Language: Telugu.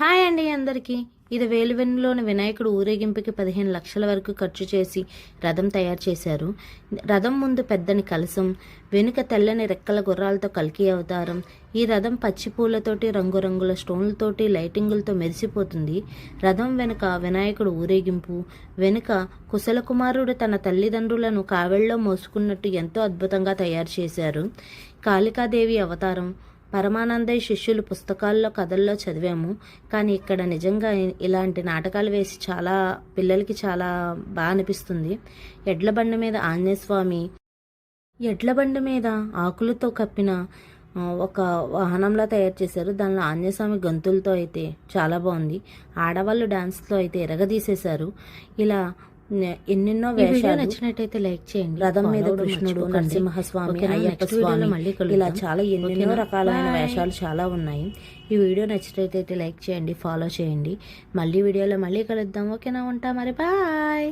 హాయ్ అండి అందరికీ. ఇది వేలువెన్నులోని వినాయకుడు ఊరేగింపుకి పదిహేను లక్షల వరకు ఖర్చు చేసి రథం తయారు చేశారు. రథం ముందు పెద్దని కలసం వెనుక తెల్లని రెక్కల గుర్రాలతో కలికి అవతారం ఈ రథం పచ్చి పూలతోటి రంగురంగుల స్టోన్లతోటి లైటింగులతో మెరిసిపోతుంది. రథం వెనుక వినాయకుడు ఊరేగింపు వెనుక కుశల కుమారుడు తన తల్లిదండ్రులను కావెళ్ళలో మోసుకున్నట్టు ఎంతో అద్భుతంగా తయారు చేశారు. కాళికాదేవి అవతారం పరమానందయ్య శిష్యులు పుస్తకాల్లో కథల్లో చదివాము. కానీ ఇక్కడ నిజంగా ఇలాంటి నాటకాలు వేసి చాలా పిల్లలకి చాలా బాగా అనిపిస్తుంది. ఎడ్ల బండి మీద ఆంజనేయ స్వామి ఎడ్ల బండి మీద ఆకులతో కప్పిన ఒక వాహనంలా తయారు చేశారు. దానిలో ఆంజనేయస్వామి గంతులతో అయితే చాలా బాగుంది. ఆడవాళ్ళు డాన్స్తో అయితే ఎరగదీసేశారు. ఇలా ఎన్నెన్నో వేషాలు నచ్చినట్టయితే లైక్ చేయండి రథం మీద కృష్ణుడు నరసింహస్వామి అయ్యప్ప స్వామి ఇలా చాలా ఎన్నెన్నో రకాలైన వేషాలు చాలా ఉన్నాయి. ఈ వీడియో నచ్చినట్టయితే లైక్ చేయండి ఫాలో చేయండి. మళ్ళీ వీడియోలో మళ్ళీ కలుద్దాం. ఓకేనా? ఉంటా మరి. బాయ్